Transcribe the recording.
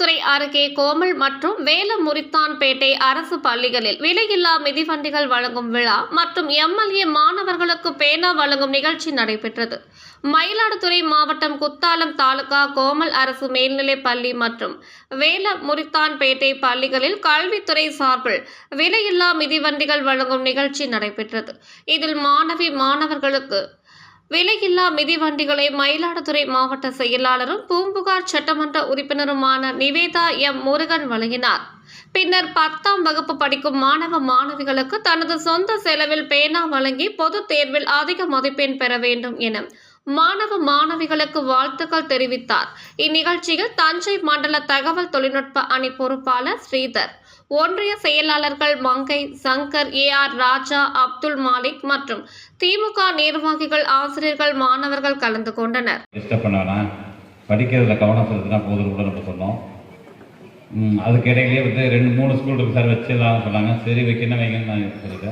அருகே கோமல் மற்றும் வேலமுரித்தான்பேட்டை அரசு பள்ளிகளில் விலையில்லா மிதிவண்டிகள் வழங்கும் விழா மற்றும் எம்எல்ஏ மாணவர்களுக்கு பேனா வழங்கும் நிகழ்ச்சி நடைபெற்றது. மயிலாடுதுறை மாவட்டம் குத்தாலம் தாலுகா கோமல் அரசு மேல்நிலைப் பள்ளி மற்றும் வேலமுரித்தான்பேட்டை பள்ளிகளில் கல்வித்துறை சார்பில் விலையில்லா மிதிவண்டிகள் வழங்கும் நிகழ்ச்சி நடைபெற்றது. இதில் மாணவி மாணவர்களுக்கு விலையில்லா மிதிவண்டிகளை மயிலாடுதுறை மாவட்ட செயலாளரும் பூம்புகார் சட்டமன்ற உறுப்பினருமான நிவேதா எம் முருகன் வழங்கினார். பின்னர் பத்தாம் வகுப்பு படிக்கும் மாணவ மாணவிகளுக்கு தனது சொந்த செலவில் பேனா வழங்கி பொதுத் தேர்வில் அதிக மதிப்பெண் பெற வேண்டும் என மாணவ மாணவிகளுக்கு வாழ்த்துக்கள் தெரிவித்தார். இந்நிகழ்ச்சியில் தஞ்சை மண்டல தகவல் தொழில்நுட்ப அணி பொறுப்பாளர் ஸ்ரீதர் ஒன்றிய செயலாளர்கள் மங்கை சங்கர் ஏ ஆர் ராஜா அப்துல் மாலிக் மற்றும் திமுக நிர்வாகிகள் ஆசிரியர்கள் மாணவர்கள் கலந்து கொண்டனர். படிக்கிறதுல கவனம் செலுத்தினா போதும் கூட நம்ம சொன்னோம். ம், அதுக்கு இடையிலேயே வந்து ரெண்டு மூணு ஸ்கூல் இருக்கு சார் வச்சிடலாம்னு சொன்னாங்க. சரி வைக்கணும் வைங்கன்னு நான் சொல்லிட்டேன்.